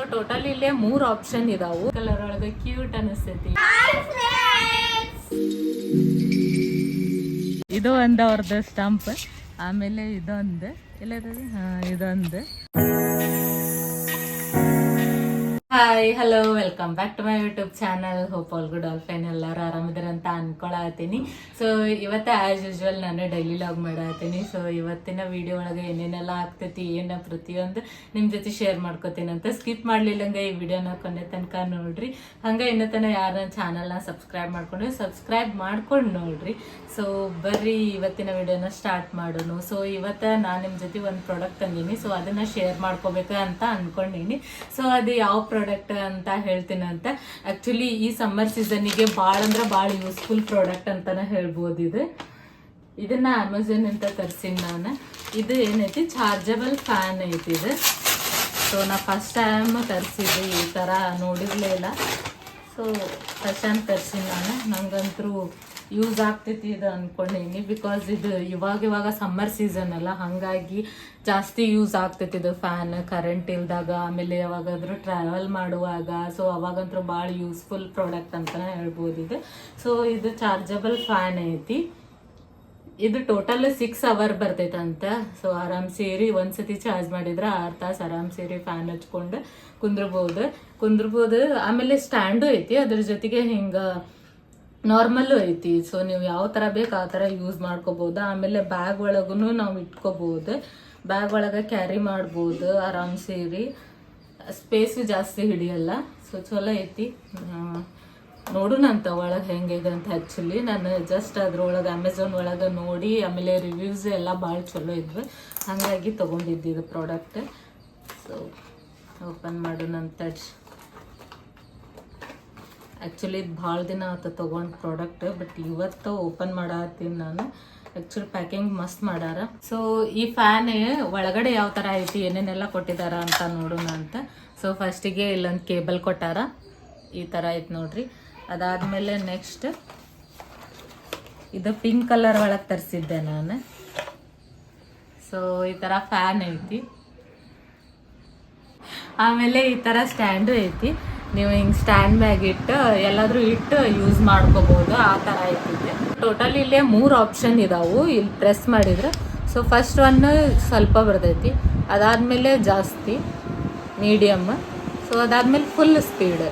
So total ಇಲ್ಲಿ ಮೂರ್ option ಇದಾವು. ಕಲರ್ ಒಳಗೆ ಕ್ಯೂಟ್ ಅನಿಸ್ತೈತಿ. ಇದು ಒಂದು ಅವ್ರದ್ದು ಸ್ಟಂಪ್ ಆಮೇಲೆ ಇದೊಂದು. ಇಲ್ಲ ಇದೊಂದು. Hi hello welcome back to my YouTube channel hope all good all fine ಎಲ್ಲರೂ ಆರಾಮಿದ್ರಂತ ಅನ್ಕೊಳತ್ತೀನಿ. ಸೊ ಇವತ್ತೇ ಆಸ್ ಯೂಶ್ವಲ್ ನಾನು ಡೈಲಿ ಲಾಗ್ ಮಾಡತ್ತೀನಿ. ಸೊ ಇವತ್ತಿನ ವಿಡಿಯೋ ಒಳಗೆ ಏನೇನೆಲ್ಲ ಆಗ್ತೈತಿ, ಏನ ಪ್ರತಿಯೊಂದು ನಿಮ್ಮ ಜೊತೆ ಶೇರ್ ಮಾಡ್ಕೋತೀನಿ ಅಂತ ಸ್ಕಿಪ್ ಮಾಡಲಿಲ್ಲಂಗೆ ಈ ವಿಡಿಯೋನ ಕೊನೆ ತನಕ ನೋಡ್ರಿ. ಹಂಗೆ ಇನ್ನೂ ತನಕ ಯಾರ ನನ್ನ ಚಾನಲ್ನ ಸಬ್ಸ್ಕ್ರೈಬ್ ಮಾಡ್ಕೊಂಡು ಸಬ್ಸ್ಕ್ರೈಬ್ ಮಾಡ್ಕೊಂಡು ನೋಡ್ರಿ. ಸೊ ಬರ್ರಿ, ಇವತ್ತಿನ ವಿಡಿಯೋನ ಸ್ಟಾರ್ಟ್ ಮಾಡೋಣ. ಸೊ ಇವತ್ತು ನಾನು ನಿಮ್ಮ ಜೊತೆ ಒಂದು ಪ್ರಾಡಕ್ಟ್ ತಂದೀನಿ. ಸೊ ಅದನ್ನ ಶೇರ್ ಮಾಡ್ಕೋಬೇಕು ಅಂತ ಅನ್ಕೊಂಡಿನಿ. ಸೊ ಅದು ಯಾವ ಅಂತ ಹೇಳ್ತೀನಿ ಅಂತ. ಆಕ್ಚುಲಿ ಈ ಸಮ್ಮರ್ ಸೀಸನ್ನಿಗೆ ಭಾಳ ಅಂದ್ರೆ ಭಾಳ ಯೂಸ್ಫುಲ್ ಪ್ರಾಡಕ್ಟ್ ಅಂತಾನೆ ಹೇಳ್ಬೋದು ಇದು. ಇದನ್ನ ಅಮೆಝಾನ್ ಅಂತ ತರ್ಸಿನಿ ನಾನು. ಇದು ಏನೈತಿ? ಚಾರ್ಜಬಲ್ ಫ್ಯಾನ್ ಐತಿ ಇದು. ಸೊ ನಾ ಫಸ್ಟ್ ಟೈಮ್ ತರಿಸಿದ್ದೆ ಈ ಥರ ನೋಡಿರಲೇ ಇಲ್ಲ. ಸೊ, ಪ್ರಶಾಂತ್ ಟೈಮ್ ನಾನು. ನನಗಂತೂ ಯೂಸ್ ಆಗ್ತೈತಿ ಇದು ಅಂದ್ಕೊಂಡೀನಿ ಬಿಕಾಸ್ ಇದು ಇವಾಗ ಇವಾಗ ಸಮ್ಮರ್ ಸೀಸನ್ ಅಲ್ಲ. ಹಾಗಾಗಿ ಜಾಸ್ತಿ ಯೂಸ್ ಆಗ್ತೈತಿ ಇದು ಫ್ಯಾನ್ ಕರೆಂಟ್ ಇಲ್ದಾಗ. ಆಮೇಲೆ ಯಾವಾಗಾದರೂ ಟ್ರಾವೆಲ್ ಮಾಡುವಾಗ. ಸೊ ಅವಾಗಂತೂ ಭಾಳ ಯೂಸ್ಫುಲ್ ಪ್ರಾಡಕ್ಟ್ ಅಂತಲೇ ಹೇಳ್ಬೋದು ಇದು. ಸೊ ಇದು ಚಾರ್ಜಬಲ್ ಫ್ಯಾನ್ ಐತಿ. ಇದು ಟೋಟಲ್ ಸಿಕ್ಸ್ ಅವರ್ ಬರ್ತೈತಂತ. ಸೊ ಆರಾಮ್ ಸೇರಿ ಒಂದ್ಸತಿ ಚಾರ್ಜ್ ಮಾಡಿದ್ರೆ ಆರು ತಾಸು ಆರಾಮ್ ಸೇರಿ ಫ್ಯಾನ್ ಹಚ್ಕೊಂಡು ಕುಂದ್ರಬಹುದು ಕುಂದ್ರಬಹುದು ಆಮೇಲೆ ಸ್ಟ್ಯಾಂಡು ಐತಿ. ಅದ್ರ ಜೊತೆಗೆ ಹಿಂಗೆ ನಾರ್ಮಲ್ಲು ಐತಿ. ಸೊ ನೀವು ಯಾವ ಥರ ಬೇಕು ಆ ಥರ ಯೂಸ್ ಮಾಡ್ಕೋಬೋದು. ಆಮೇಲೆ ಬ್ಯಾಗ್ ಒಳಗೂ ನಾವು ಇಟ್ಕೋಬೋದು. ಬ್ಯಾಗ್ ಒಳಗೆ ಕ್ಯಾರಿ ಮಾಡ್ಬೋದು ಆರಾಮ್ ಸೇರಿ. ಸ್ಪೇಸು ಜಾಸ್ತಿ ಹಿಡಿಯಲ್ಲ. ಸೊ ಚಲೋ ಐತಿ. ಆ, ನೋಡೋಣ ಅಂತ ಒಳಗೆ ಹೆಂಗಿದೆ ಅಂತ ಆ್ಯಕ್ಚುಲಿ ನಾನು ಜಸ್ಟ್ ಅದ್ರೊಳಗೆ ಅಮೆಝಾನ್ ಒಳಗೆ ನೋಡಿ ಆಮೇಲೆ ರಿವ್ಯೂಸ್ ಎಲ್ಲ ಭಾಳ ಚಲೋ ಇದ್ವು. ಹಾಗಾಗಿ ತೊಗೊಂಡಿದ್ದು ಪ್ರಾಡಕ್ಟ್ ಸೊ ಓಪನ್ ಮಾಡೋಣ ಅಂತ ಆ್ಯಕ್ಚುಲಿ ಇದು ಭಾಳ ದಿನ ಆತ ತೊಗೊಂಡು ಪ್ರಾಡಕ್ಟ್ ಬಟ್ ಇವತ್ತು ಓಪನ್ ಮಾಡತ್ತೀನಿ ನಾನು. ಆ್ಯಕ್ಚುಲಿ ಪ್ಯಾಕಿಂಗ್ ಮಸ್ತ್ ಮಾಡಾರ. ಸೊ ಈ ಫ್ಯಾನ್ ಒಳಗಡೆ ಯಾವ ಥರ ಐತಿ ಏನೇನೆಲ್ಲ ಕೊಟ್ಟಿದಾರ ಅಂತ ನೋಡೋಣ ಅಂತ ಸೊ ಫಸ್ಟಿಗೆ ಇಲ್ಲೊಂದು ಕೇಬಲ್ ಕೊಟ್ಟಾರ. ಈ ಥರ ಐತೆ ನೋಡ್ರಿ. ಅದಾದಮೇಲೆ ನೆಕ್ಸ್ಟ್ ಇದು ಪಿಂಕ್ ಕಲರ್ ಒಳಗೆ ತರಿಸಿದ್ದೆ ನಾನು. ಸೊ ಈ ಥರ ಫ್ಯಾನ್ ಐತಿ. ಆಮೇಲೆ ಈ ಥರ ಸ್ಟ್ಯಾಂಡು ಐತಿ. ನೀವು ಹಿಂಗೆ ಸ್ಟ್ಯಾಂಡ್ ಮ್ಯಾಗ ಇಟ್ಟು, ಎಲ್ಲಾದ್ರೂ ಇಟ್ಟು ಯೂಸ್ ಮಾಡ್ಕೋಬೋದು, ಆ ಥರ ಐತಿದೆ ಟೋಟಲ್ ಇಲ್ಲೇ ಮೂರು ಆಪ್ಷನ್ ಇದಾವು, ಇಲ್ಲಿ ಪ್ರೆಸ್ ಮಾಡಿದ್ರೆ. ಸೊ ಫಸ್ಟ್ ಒನ್ ಸ್ವಲ್ಪ ಬರ್ತೈತಿ. ಅದಾದಮೇಲೆ ಜಾಸ್ತಿ ಮೀಡಿಯಮ್ ಸೊ ಅದಾದಮೇಲೆ ಫುಲ್ ಸ್ಪೀಡ್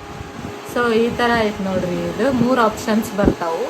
ಸೊ ಈ ಥರ ಐತೆ ನೋಡ್ರಿ ಇದು. ಮೂರು ಆಪ್ಷನ್ಸ್ ಬರ್ತಾವು.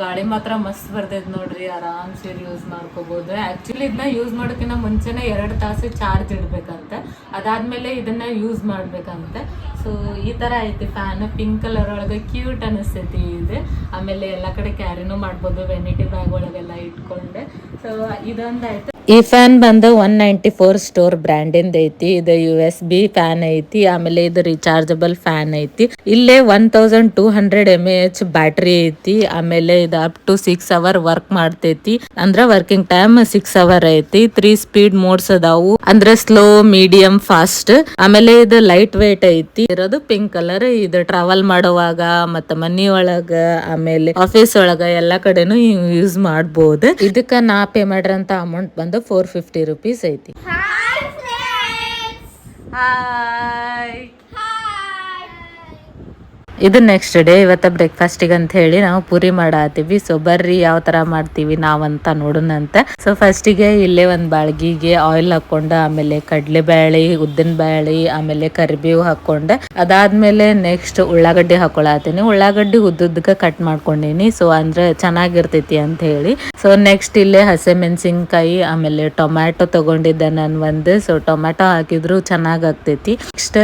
ಗಾಳಿ ಮಾತ್ರ ಮಸ್ತ್ ಬರ್ತೈತೆ ನೋಡ್ರಿ. ಆರಾಮ್ ಸೇರಿ ಯೂಸ್ ಮಾಡ್ಕೋಬಹುದು ಆಕ್ಚುಲಿ ಇದನ್ನ ಯೂಸ್ ಮಾಡೋಕಿನ್ನ ಮುಂಚೆನೆ ಎರಡು ತಾಸು ಚಾರ್ಜ್ ಇಡ್ಬೇಕಂತೆ. ಅದಾದ್ಮೇಲೆ ಇದನ್ನ ಯೂಸ್ ಮಾಡ್ಬೇಕಂತೆ. ಸೊ ಈ ತರ ಐತಿ ಫ್ಯಾನ್ ಪಿಂಕ್ ಕಲರ್ ಒಳಗೆ ಕ್ಯೂಟ್ ಅನಿಸ್ತೈತಿ ಇದು. ಆಮೇಲೆ ಎಲ್ಲ ಕಡೆ ಕ್ಯಾರಿನೂ ಮಾಡ್ಬೋದು. ವೆನಿಟಿ ಬ್ಯಾಗ್ ಒಳಗೆಲ್ಲ ಇಟ್ಕೊಂಡೆ. ಸೊ ಇದೊಂದಾಯ್ತು ಈ ಫ್ಯಾನ್ ಬಂದು ಒನ್ ನೈಂಟಿ ಫೋರ್ ಸ್ಟೋರ್ ಬ್ರ್ಯಾಂಡಿಂದ ಐತಿ. ಇದು ಯು ಎಸ್ ಬಿ ಫ್ಯಾನ್ ಐತಿ. ಆಮೇಲೆ ಇದು ರಿಚಾರ್ಜಬಲ್ ಫ್ಯಾನ್ ಐತಿ. ಇಲ್ಲೇ one thousand two hundred M H battery ಐತಿ. ಆಮೇಲೆ ಇದು up to six hour work ಮಾಡ್ತೈತಿ. ಅಂದ್ರ ವರ್ಕಿಂಗ್ ಟೈಮ್ ಸಿಕ್ಸ್ ಅವರ್ ಐತಿ. ತ್ರೀ ಸ್ಪೀಡ್ ಮೋಡ್ಸ್ ಅದಾವು. ಅಂದ್ರೆ ಸ್ಲೋ ಮೀಡಿಯಂ ಫಾಸ್ಟ್ ಆಮೇಲೆ ಇದು ಲೈಟ್ ವೇಟ್ ಐತಿ. ಇರೋದು ಪಿಂಕ್ ಕಲರ್ ಇದು ಟ್ರಾವೆಲ್ ಮಾಡುವಾಗ ಮತ್ತ ಮನಿ ಒಳಗ, ಆಮೇಲೆ ಆಫೀಸ್ ಒಳಗ ಎಲ್ಲಾ ಕಡೆನು ಯೂಸ್ ಮಾಡಬಹುದು ಇದಕ್ಕ ನಾ ಪೇ ಮಾಡಿರಂತ ಅಮೌಂಟ್ ಬಂದು కాదు ఫోర్ ఫిఫ్టీ రూపీస్ అయితే. హాయ్ ಇದು ನೆಕ್ಸ್ಟ್ ಡೇ ಇವತ್ತ ಬ್ರೇಕ್ಫಾಸ್ಟಿಗೆ ಅಂತ ಹೇಳಿ ನಾವು ಪೂರಿ ಮಾಡತ್ತೀವಿ ಸೊ ಬರ್ರಿ, ಯಾವ ತರ ಮಾಡ್ತೀವಿ ನಾವಂತ ನೋಡೋಣ ಅಂತ. ಸೊ ಫಸ್ಟಿಗೆ ಇಲ್ಲೇ ಒಂದ್ ಬಾಳ್ಗಿಗೆ ಆಯಿಲ್ ಹಾಕೊಂಡ, ಆಮೇಲೆ ಕಡ್ಲೆ ಬ್ಯಾಳಿ ಉದ್ದಿನ ಬ್ಯಾಳಿ ಆಮೇಲೆ ಕರಿಬೇವು ಹಾಕೊಂಡೆ. ಅದಾದ್ಮೇಲೆ ನೆಕ್ಸ್ಟ್ ಉಳ್ಳಾಗಡ್ಡಿ ಹಾಕೊಳತ್ತೀನಿ ಉಳ್ಳಾಗಡ್ಡಿ ಉದ್ದುದ್ದಕ್ಕೆ ಕಟ್ ಮಾಡ್ಕೊಂಡಿನಿ. ಸೊ ಅಂದ್ರೆ ಚೆನ್ನಾಗಿರ್ತೈತಿ ಅಂತ ಹೇಳಿ. ಸೊ ನೆಕ್ಸ್ಟ್ ಇಲ್ಲೇ ಹಸೆ ಮೆಣಸಿನ್ಕಾಯಿ, ಆಮೇಲೆ ಟೊಮ್ಯಾಟೊ ತಗೊಂಡಿದ್ದೆ ನಾನು ಒಂದು. ಸೊ ಟೊಮ್ಯಾಟೊ ಹಾಕಿದ್ರು ಚೆನ್ನಾಗ್ ಆಗ್ತೈತಿ. ನೆಕ್ಸ್ಟ್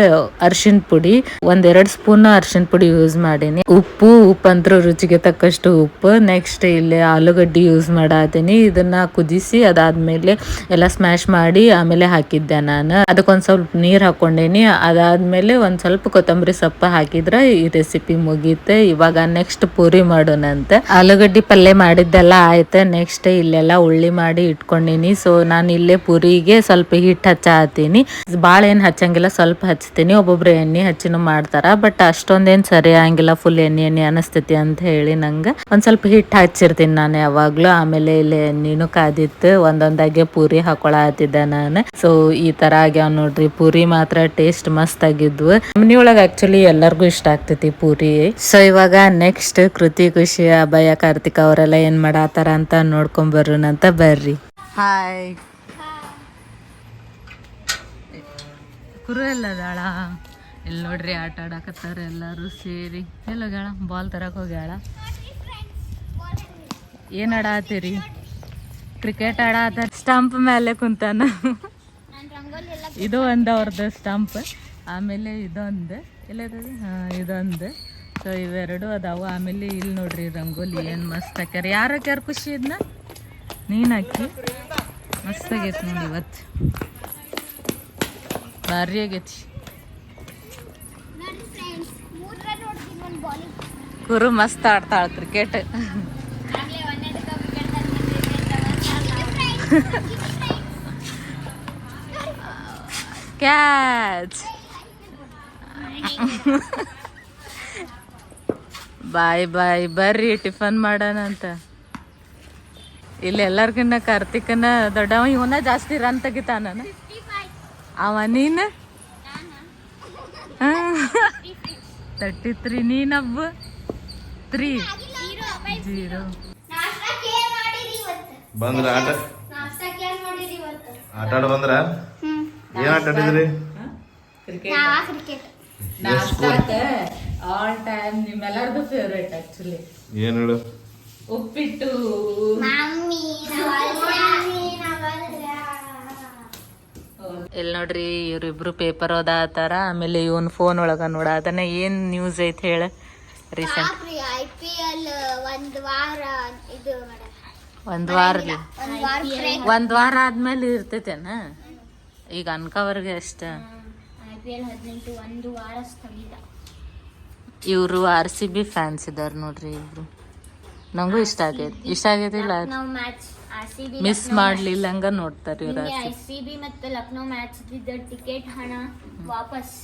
ಅರ್ಶಿನ ಪುಡಿ ಒಂದೆರಡು ಸ್ಪೂನ್ ಅರ್ಶಿನ ಪುಡಿ ಯೂಸ್ ಮಾಡೀನಿ. ಉಪ್ಪು ಉಪ್ಪು ಅಂದ್ರೆ ರುಚಿಗೆ ತಕ್ಕಷ್ಟು ಉಪ್ಪು. ನೆಕ್ಸ್ಟ್ ಇಲ್ಲಿ ಆಲೂಗಡ್ಡೆ ಯೂಸ್ ಮಾಡತ್ತೀನಿ ಇದನ್ನ ಕುದಿಸಿ ಅದಾದ್ಮೇಲೆ ಎಲ್ಲ ಸ್ಮ್ಯಾಶ್ ಮಾಡಿ ಆಮೇಲೆ ಹಾಕಿದ್ದೆ ನಾನು. ಅದಕ್ಕೊಂದು ಸ್ವಲ್ಪ ನೀರು ಹಾಕೊಂಡೇನಿ ಅದಾದ್ಮೇಲೆ ಒಂದು ಸ್ವಲ್ಪ ಕೊತ್ತಂಬರಿ ಸೊಪ್ಪು ಹಾಕಿದ್ರೆ ಈ ರೆಸಿಪಿ ಮುಗೀತೆ. ಇವಾಗ ನೆಕ್ಸ್ಟ್ ಪೂರಿ ಮಾಡೋಣ ಅಂತ. ಆಲೂಗಡ್ಡಿ ಪಲ್ಯ ಮಾಡಿದ್ದೆಲ್ಲ ಆಯ್ತು. ನೆಕ್ಸ್ಟ್ ಇಲ್ಲೆಲ್ಲ ಉಳ್ಳಿ ಮಾಡಿ ಇಟ್ಕೊಂಡೀನಿ. ಸೊ ನಾನು ಇಲ್ಲೇ ಪೂರಿಗೆ ಸ್ವಲ್ಪ ಹಿಟ್ಟು ಹಚ್ಚಾತೀನಿ. ಭಾಳ ಏನು ಹಚ್ಚಂಗಿಲ್ಲ, ಸ್ವಲ್ಪ ಹಚ್ತೀನಿ. ಒಬ್ಬೊಬ್ರು ಎಣ್ಣೆ ಹಚ್ಚಿನೂ ಮಾಡ್ತಾರ. ಬಟ್ ಅಷ್ಟೊಂದೇನ್ ಸರಿ ಆಗಿಲ್ಲ ಫುಲ್ ಎಣ್ಣೆ ಎಣ್ಣೆ ಅನಿಸ್ತೈತಿ ಅಂತ ಹೇಳಿ ನಂಗೆ ಒಂದ್ ಸ್ವಲ್ಪ ಹಿಟ್ಟು ಹಚ್ಚಿರ್ತೀನಿ ನಾನು ಯಾವಾಗ್ಲೂ. ಆಮೇಲೆ ಇಲ್ಲಿ ಎಣ್ಣೆನೂ ಕಾದಿತ್ತು ಒಂದೊಂದಾಗೆ ಪೂರಿ ಹಾಕೊಳತಿದ್ದೆ ನಾನು. ಸೊ ಈ ತರ ಆಗ್ಯಾವ ನೋಡ್ರಿ ಪೂರಿ ಮಾತ್ರ ಟೇಸ್ಟ್ ಮಸ್ತ್ ಆಗಿದ್ವು. ಮನಿಯೊಳಗ ಆಕ್ಚುಲಿ ಎಲ್ಲರಿಗೂ ಇಷ್ಟ ಆಗ್ತೈತಿ ಪೂರಿ. ಸೊ ಇವಾಗ ನೆಕ್ಸ್ಟ್ ಕೃತಿ ಖುಷಿ ಅಭಯ ಕಾರ್ತಿಕ್ ಅವರೆಲ್ಲ ಏನ್ ಮಾಡಾತಾರ ಅಂತ ನೋಡ್ಕೊಂಡ್ ಬರೋಣಂತ ಬರ್ರಿ. ಹಾಯ್ ಕುರು ಎಲ್ಲದಾಳ? ಇಲ್ಲಿ ನೋಡ್ರಿ ಆಟ ಆಡಕತ್ತಾರ ಎಲ್ಲರೂ ಸೇರಿ. ಎಲ್ಲ ಹೋಗ್ಯಾಳ ಬಾಲ್ ತರಕ್ ಹೋಗ್ಯಾಳ. ಏನ್ ಆಡಾತೀರಿ ಕ್ರಿಕೆಟ್ ಆಡಾತ ಸ್ಟಂಪ್ ಮೇಲೆ ಕುಂತಾನ. ಇದು ಒಂದು ಅವ್ರದ್ದು ಸ್ಟಂಪ್ ಆಮೇಲೆ ಇದೊಂದು ಎಲ್ಲದ ಹಾಂ, ಇದೊಂದು. ಸೊ ಇವೆರಡು ಅದಾವ. ಆಮೇಲೆ ಇಲ್ಲಿ ನೋಡ್ರಿ ರಂಗೋಲಿ ಏನು ಮಸ್ತ್ ಹಾಕ್ಯಾರ. ಯಾರು ಹಾಕ್ಯಾರ ಖುಷಿ ಇದನ್ನ ನೀನು ಹಾಕಿ. ಮಸ್ತ್ ಆಗೈತಿ ನೋಡಿ ಇವತ್ತು. ಭಾರಿ ಆಗೈತಿ. ಕುರು ಮಸ್ತ್ ಆಡ್ತಾಳ ಕ್ರಿಕೆಟ್ ಕ್ಯಾಚ್ ಬಾಯ್ ಬಾಯ್ ಬರ್ರಿ ಟಿಫನ್ ಮಾಡೋಣ ಅಂತ. ಇಲ್ಲಿ ಎಲ್ಲರಿಗಿನ್ನ ಕಾರ್ತಿಕನ ದೊಡ್ಡವ ಇವನ ಜಾಸ್ತಿ ರನ್ ತೆಗಿತಾನ ಅವ ನೀನು? ತರ್ಟಿ ತ್ರೀ ನೀನಬ್ಬ ತ್ರೀ. ಜೀರೋ. ಬಂದ್ರ ಆಟ? ನಾಷ್ಟಕ್ಕೆ ಮಾಡಿರಿ ಇವತ್ತು. ಆಟ ಆಡ ಬಂದ್ರ? ಏನ್ ಆಟ ಆಡಿದ್ರಿ? ಆಲ್ ಟೈಮ್ ನಿಮ್ಮೆಲ್ಲರದು ಫೇವ್ರೇಟ್ ಆಕ್ಚುಲಿ ಏನ್ ಹೇಳು? ಉಪ್ಪಿಟ್ಟು. ಇಲ್ಲಿ ನೋಡ್ರಿ ಇವ್ರಿಬ್ರು ಪೇಪರ್ ಓದಾತಾರ ಆಮೇಲೆ ಇವನ್ ಫೋನ್ ಒಳಗ ನೋಡಾತಾನ ಏನ್ ನ್ಯೂಸ್ ಐತೆ ಹೇಳ? ರೀಸೆಂಟ್ ಐ ಪಿ ಎಲ್ ಒಂದ್ ವಾರ ಇದು ಒಂದ್ ವಾರ ಒಂದ್ ವಾರ ಆದ್ಮೇಲೆ ಇರ್ತೈತೇನ? ಈಗ ಅನ್ಕವರ್ಗೆ ಅಷ್ಟ. ಐ ಪಿ ಎಲ್ ಹದಿನೆಂಟು ಒಂದು ವಾರ ಸ್ಥಗಿತ. ಇವ್ರು ಆರ್ ಸಿ ಬಿ ಫ್ಯಾನ್ಸ್ ಇದಾರ ನೋಡ್ರಿ ಇವ್ರು. ನಂಗೂ ಇಷ್ಟ ಆಗೈತಿ. ಇಷ್ಟ ಆಗೈತಿಲ್ಲ ಮಿಸ್ ಮಾಡ್ಲಿಲ್ಲ ಹಂಗ ನೋಡ್ತಾರೆ ಇವ್ರು ಐ ಸಿ ಬಿ ಮತ್ತೆ ಲಕ್ನೋ ಮ್ಯಾಚ್ ಟಿಕೆಟ್ ಹಣ ವಾಪಸ್.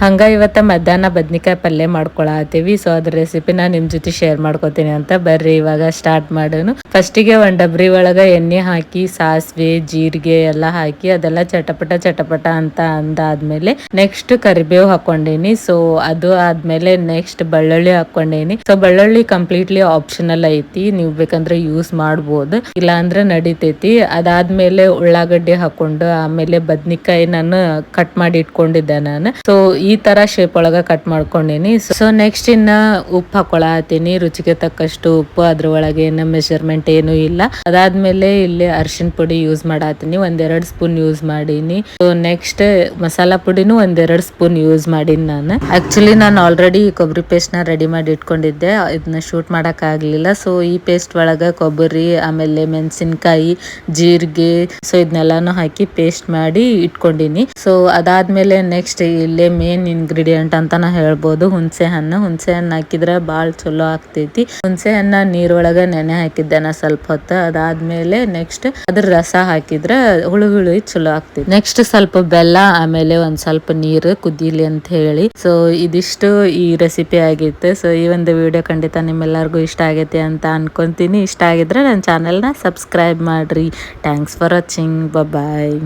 ಹಂಗ ಇವತ್ತ ಮಧ್ಯಾಹ್ನ ಬದ್ನಿಕಾಯಿ ಪಲ್ಯ ಮಾಡ್ಕೊಳತ್ತೀವಿ. ಸೊ ಅದ್ರ ರೆಸಿಪಿನ ನಿಮ್ ಜೊತೆ ಶೇರ್ ಮಾಡ್ಕೊತೀನಿ ಅಂತ. ಬರ್ರಿ, ಇವಾಗ ಸ್ಟಾರ್ಟ್ ಮಾಡೋನು. ಫಸ್ಟಿಗೆ ಒಂದ್ ಡಬ್ರಿ ಒಳಗ ಎಣ್ಣೆ ಹಾಕಿ, ಸಾಸಿವೆ, ಜೀರಿಗೆ ಎಲ್ಲ ಹಾಕಿ, ಅದೆಲ್ಲ ಚಟಪಟ ಚಟಪಟ ಅಂತ ಅಂದಾದ್ಮೇಲೆ ನೆಕ್ಸ್ಟ್ ಕರಿಬೇವು ಹಾಕೊಂಡೇನಿ ಸೊ ಅದು ಆದ್ಮೇಲೆ ನೆಕ್ಸ್ಟ್ ಬಳ್ಳುಳ್ಳಿ ಹಾಕೊಂಡೇನಿ ಸೊ ಬಳ್ಳುಳ್ಳಿ ಕಂಪ್ಲೀಟ್ಲಿ ಆಪ್ಷನಲ್ ಐತಿ. ನೀವು ಬೇಕಂದ್ರೆ ಯೂಸ್ ಮಾಡ್ಬೋದು. ಇಲ್ಲ ಅಂದ್ರೆ ನಡಿತೈತಿ. ಅದಾದ್ಮೇಲೆ ಉಳ್ಳಾಗಡ್ಡಿ ಹಾಕೊಂಡು, ಆಮೇಲೆ ಬದ್ನಿಕಾಯಿ ನಾನು ಕಟ್ ಮಾಡಿ ಇಟ್ಕೊಂಡಿದ್ದೆ ನಾನು. ಸೊ ಈ ತರ ಶೇಪ್ ಒಳಗ ಕಟ್ ಮಾಡ್ಕೊಂಡೇನಿ. ಸೊ ನೆಕ್ಸ್ಟ್ ಇನ್ನ ಉಪ್ಪು ಹಾಕೊಳತೀನಿ ರುಚಿಗೆ ತಕ್ಕಷ್ಟು ಉಪ್ಪು ಅದ್ರ ಒಳಗೆ ಏನು ಮೆಷರ್ಮೆಂಟ್ ಏನು ಇಲ್ಲ. ಅದಾದ್ಮೇಲೆ ಇಲ್ಲಿ ಅರ್ಶಿನ ಪುಡಿ ಯೂಸ್ ಮಾಡಾತೀನಿ ಒಂದೆರಡು ಸ್ಪೂನ್ ಯೂಸ್ ಮಾಡೀನಿ. ಸೊ ನೆಕ್ಸ್ಟ್ ಮಸಾಲಾ ಪುಡಿನೂ ಒಂದೆರಡು ಸ್ಪೂನ್ ಯೂಸ್ ಮಾಡೀನಿ ನಾನು. ಆಕ್ಚುಲಿ ನಾನು ಆಲ್ರೆಡಿ ಕೊಬ್ಬರಿ ಪೇಸ್ಟ್ನ ರೆಡಿ ಮಾಡಿ ಇಟ್ಕೊಂಡಿದ್ದೆ. ಇದನ್ನ ಶೂಟ್ ಮಾಡಕ್ ಆಗ್ಲಿಲ್ಲ. ಸೊ ಈ ಪೇಸ್ಟ್ ಒಳಗ ಕೊಬ್ಬರಿ, ಆಮೇಲೆ ಮೆಣಸಿನ್ಕಾಯಿ, ಜೀರಿಗೆ ಸೊ ಇದನ್ನೆಲ್ಲಾನು ಹಾಕಿ ಪೇಸ್ಟ್ ಮಾಡಿ ಇಟ್ಕೊಂಡಿನಿ. ಸೊ ಅದಾದ್ಮೇಲೆ ನೆಕ್ಸ್ಟ್ ಇಲ್ಲೇ ಮೇನ್ ಇಂಗ್ರೀಡಿಯೆಂಟ್ ಅಂತ ನಾ ಹೇಳ್ಬೋದು. ಹುಣಸೆ ಹಣ್ಣು. ಹುಣಸೆ ಹಣ್ಣು ಹಾಕಿದ್ರೆ ಭಾಳ ಚಲೋ ಆಗ್ತೈತಿ. ಹುಣಸೆ ಹಣ್ಣ ನೀರೊಳಗೆ ನೆನೆ ಹಾಕಿದ್ದೆ ನಾ ಸ್ವಲ್ಪ ಹೊತ್ತು. ಅದಾದ್ಮೇಲೆ ನೆಕ್ಸ್ಟ್ ಅದ್ರ ರಸ ಹಾಕಿದ್ರೆ ಹುಳು ಹುಳಿ ಚಲೋ ಆಗ್ತೈತಿ. ನೆಕ್ಸ್ಟ್ ಸ್ವಲ್ಪ ಬೆಲ್ಲ, ಆಮೇಲೆ ಒಂದ್ ಸ್ವಲ್ಪ ನೀರು ಕುದಿಲಿ ಅಂತ ಹೇಳಿ. ಸೊ ಇದಿಷ್ಟು ಈ ರೆಸಿಪಿ ಆಗಿತ್ತು. ಸೊ ಈ ಒಂದು ವಿಡಿಯೋ ಖಂಡಿತ ನಿಮ್ಮೆಲ್ಲರಿಗೂ ಇಷ್ಟ ಆಗೈತೆ ಅಂತ ಅನ್ಕೊಂತೀನಿ. ಇಷ್ಟ ಆಗಿದ್ರೆ ನನ್ನ ಚಾನೆಲ್ನ ಸಬ್ಸ್ಕ್ರೈಬ್ ಮಾಡ್ರಿ. Thanks for watching bye